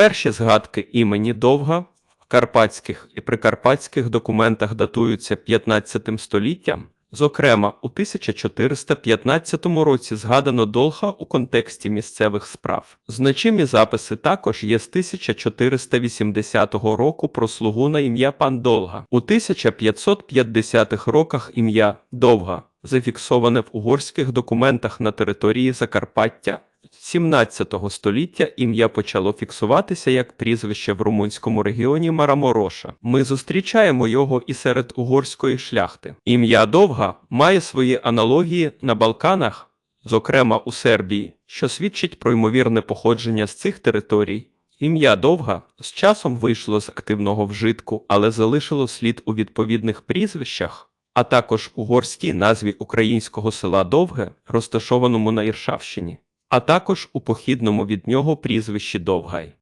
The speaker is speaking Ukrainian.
Перші згадки імені Довга в карпатських і прикарпатських документах датуються 15 століттям. Зокрема, у 1415 році згадано Долха у контексті місцевих справ. Значимі записи також є з 1480 року про слугу на ім'я пан Долга. У 1550-х роках ім'я Довга зафіксоване в угорських документах на території Закарпаття. 17 століття ім'я почало фіксуватися як прізвище в румунському регіоні Марамороша. Ми зустрічаємо його і серед угорської шляхти. Ім'я Довга має свої аналогії на Балканах, зокрема у Сербії, що свідчить про ймовірне походження з цих територій. Ім'я Довга з часом вийшло з активного вжитку, але залишило слід у відповідних прізвищах, а також угорській назві українського села Довге, розташованому на Іршавщині, а також у похідному від нього прізвищі Довгай.